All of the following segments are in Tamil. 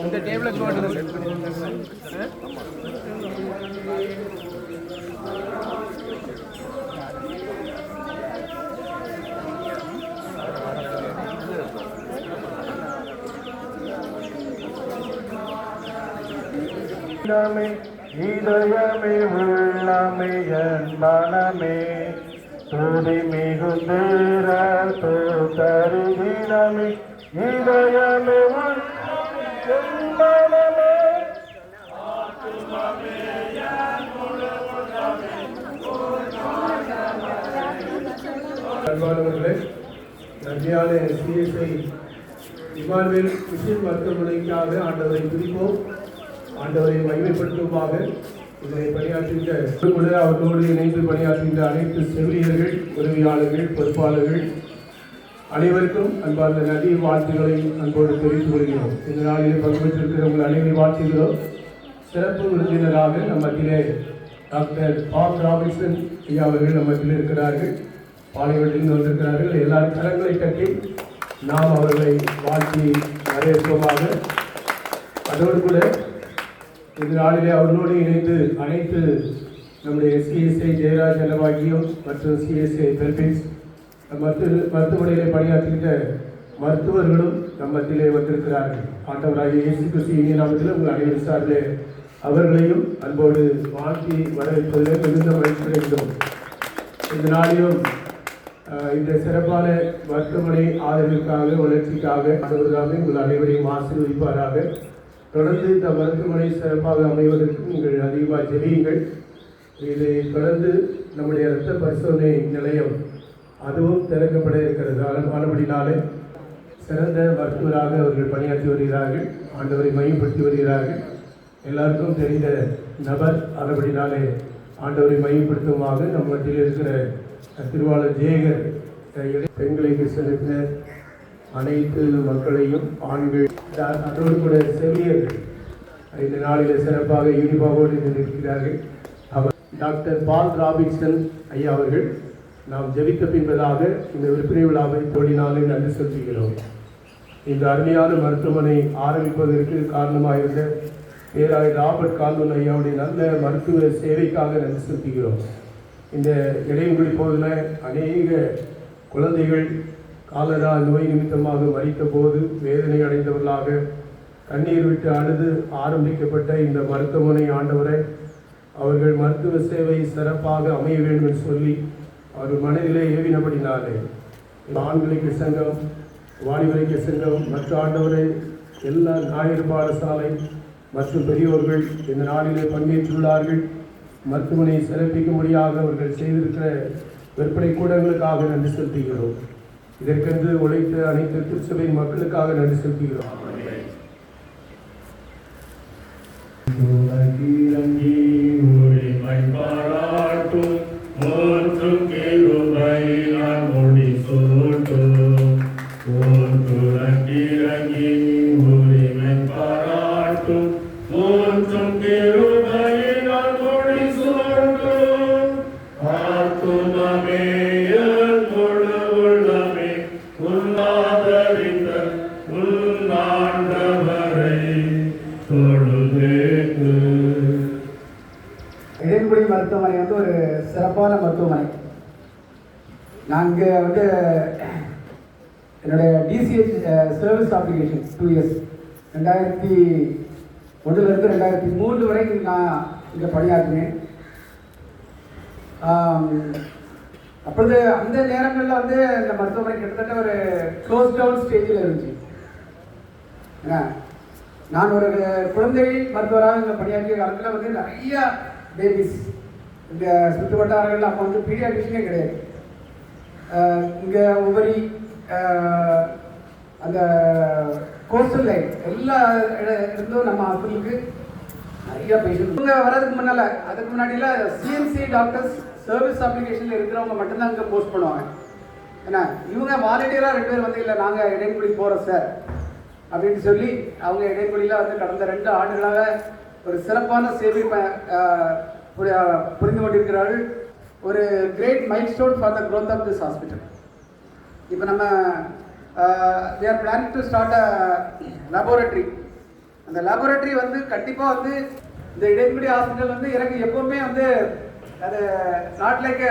இந்த டேபிள் உள்ளமே இதயமே உள்ளமே என் மனமே. துதி மிகுந்தேர தருகினமே இதயமே உள்ளமே என் மனமே. அன்பானவர்களே நன்றியான சிஎஸ்ஐ இமானுவேல் கிறிஸ்டின் மருத்துவமனைக்காக ஆண்டவரை பிடிப்போம் ஆண்டவரை மகிமைப்படுத்துமாக இதனை பணியாற்றுகின்ற அவர்களோடு இணைந்து பணியாற்றுகின்ற அனைத்து செவிலியர்கள் உதவியாளர்கள் பொறுப்பாளர்கள் அனைவருக்கும் அன்பார்ந்த நதி வாழ்த்துக்களை அன்போடு தெரிவித்துக் கொள்கிறோம். இந்த நாளிலே பங்கேற்றிருக்கிற உங்கள் அனைவரை வாழ்த்துகிறோம் சிறப்பு விருந்தினராக நம்மத்திலே டாக்டர் பாப் ராபின்சன் ஐயா அவர்கள் நம்மத்தில் இருக்கிறார்கள். பாளையவட்டிலிருந்து வந்திருக்கிறார்கள். எல்லா கரங்களை கட்டி நாம் அவர்களை வாழ்த்தி வரவேற்போமாக. அதோடு கூட இந்த நாளிலே அவர்களோடு இணைந்து அனைத்து நம்முடைய சிஎஸ்ஐ ஜெயராஜ் நலவாக்கியம் மற்றும் சிஎஸ்ஐ பெல்பிக்ஸ் மருத்துவ மருத்துவமனையில் பணியாற்றுகின்ற மருத்துவர்களும் நம்மத்திலே வந்திருக்கிறார்கள். ஆண்டவராகிய இயேசு கிறிஸ்து இனிய நாமத்தில் உங்கள் அனைவரும் சார்பிலே அவர்களையும் அன்போடு வாழ்த்தி வரவேற்பதிலே மிகுந்த மகிழ்ச்சி அடைகிறோம் இந்த நாளிலும் இந்த சிறப்பான மருத்துவமனை ஆதரவிற்காக வளர்ச்சிக்காக ஆண்டவர்களாக உங்கள் அனைவரையும் ஆசீர்வதிப்பாராக. தொடர்ந்து இந்த மருத்துவமனை சிறப்பாக அமைவதற்கு நீங்கள் அதிகமாக ஜெபியுங்கள். இதை தொடர்ந்து நம்முடைய இரத்த பரிசோதனை நிலையம் அதுவும் திறக்கப்பட இருக்கிறது. ஆனபடினாலே சிறந்த மருத்துவராக அவர்கள் பணியாற்றி வருகிறார்கள். ஆண்டவரை மையப்படுத்தி வருகிறார்கள். எல்லாருக்கும் தெரிந்த நபர் ஆனபடினாலே ஆண்டவரை மையப்படுத்துமாக நம் மத்தியில் இருக்கிற திருவாளர் ஜெயகர் பெண்களை செலுத்தின அனைத்து மக்களையும் ஆண்கள் அதோடு கூட செவிலியர்கள் இந்த நாளில் சிறப்பாக யூனிபாவோடு இருக்கிறார்கள் அவர் டாக்டர் பால் ராபின்சன் ஐயா அவர்கள். நாம் ஜெபித்த பின்பதாக இந்த விற்பனை விழாவை தோழினாலே நன்றி செலுத்துகிறோம். இந்த அருமையான மருத்துவமனை ஆரம்பிப்பதற்கு காரணமாயிருந்த பேராய் ராபர்ட் கால்வன் ஐயாவுடைய நல்ல மருத்துவ சேவைக்காக நன்றி செலுத்துகிறோம். இந்த இடையங்குடி போதில் அநேக குழந்தைகள் காலரா நோய் நிமித்தமாக மறித்த போது வேதனை அடைந்தவர்களாக கண்ணீர் விட்டு அழுது ஆரம்பிக்கப்பட்ட இந்த மருத்துவமனை ஆண்டவரை அவர்கள் மருத்துவ சேவை சிறப்பாக அமைய வேண்டும் என்று சொல்லி அவர் மனதிலே ஏவினபடினாலே ஆண்களுக்கு சங்கம் வாலிபரிக்கு சங்கம் மற்ற ஆண்டவரை எல்லா ஞாயிறு பாடசாலை மற்றும் பெரியோர்கள் இந்த நாளிலே பங்கேற்றுள்ளார்கள். மருத்துவமனையை சிறப்பிக்கும்படியாக அவர்கள் செய்திருக்கிற விற்பனை கூடங்களுக்காக நன்றி செலுத்துகிறோம். இதற்கென்று உழைத்த அனைத்து திருச்சபை மக்களுக்காக நன்றி செலுத்துகிறோம். உலகிறங்கி உரிமை சிறப்பான மருத்துவமனை. நான் இங்கே வந்து என்னுடைய DCH service application two years ரெண்டாயிரத்தி ஒன்றுலேருந்து ரெண்டாயிரத்தி மூன்று வரைக்கும் நான் இங்கே பணியாற்றினேன். அப்பொழுது அந்த நேரங்களில் வந்து இந்த மருத்துவமனை கிட்டத்தட்ட ஒரு க்ளோஸ் டவுன் ஸ்டேஜில் இருந்துச்சு. என்ன நான் ஒரு குழந்தை மருத்துவராக இங்கே பணியாற்றிய காலத்தில் வந்து நிறைய பேபிஸ் இங்கே சுற்று வட்டாரங்களில் அப்போ வந்து பீடியாட்ரிஷனே கிடையாது. இங்கே உபரி அந்த கோஸ்டல் லைன் எல்லா இட- இருந்தும் நம்ம ஹாஸ்பிட்டலுக்கு நிறைய பேஷண்ட் இவங்க வர்றதுக்கு முன்னால் அதுக்கு முன்னாடியெல்லாம் சிஎம்சி டாக்டர்ஸ் சர்வீஸ் அப்ளிகேஷனில் இருக்கிறவங்க மட்டும்தான் இங்கே போஸ்ட் பண்ணுவாங்க. ஏன்னா இவங்க வாலண்டியராக ரெண்டு பேர் வந்து இல்லை நாங்கள் இடைக்குடி போகிறோம் சார் அப்படின்னு சொல்லி அவங்க இடைக்குடியில் வந்து கடந்த ரெண்டு ஆண்டுகளாக ஒரு சிறப்பான சேவை புரிந்து கொண்டிருக்கிறார்கள். ஒரு great milestone for the growth of this hospital இப்போ நம்ம we are planning to start a laboratory அந்த லேபோரட்டரி வந்து கண்டிப்பாக வந்து இந்த இடைக்குடி ஹாஸ்பிட்டல் வந்து எனக்கு எப்பவுமே வந்து அது not like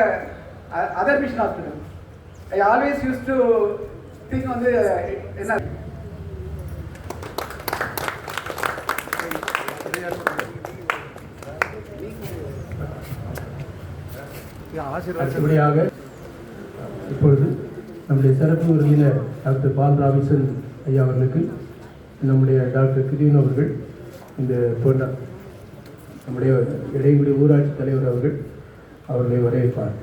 other mission hospital I always use to think வந்து என்ன? அடுத்தபடியாக இப்பொழுது நம்முடைய சிறப்பு விருந்தினர் டாக்டர் பால் ராபின்சன் ஐயா அவர்களுக்கு நம்முடைய டாக்டர் கிரீன் அவர்கள் இந்த பொண்ண நம்முடைய இடைக்குடி ஊராட்சி தலைவர் அவர்கள் அவர்களை வரவேற்பார்.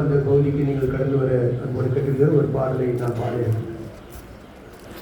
அந்த பகுதிக்கு நீங்கள் கடந்து வர அன்போடு கேட்டிருக்கிற ஒரு பாடலை நான் பாடுகிறேன்.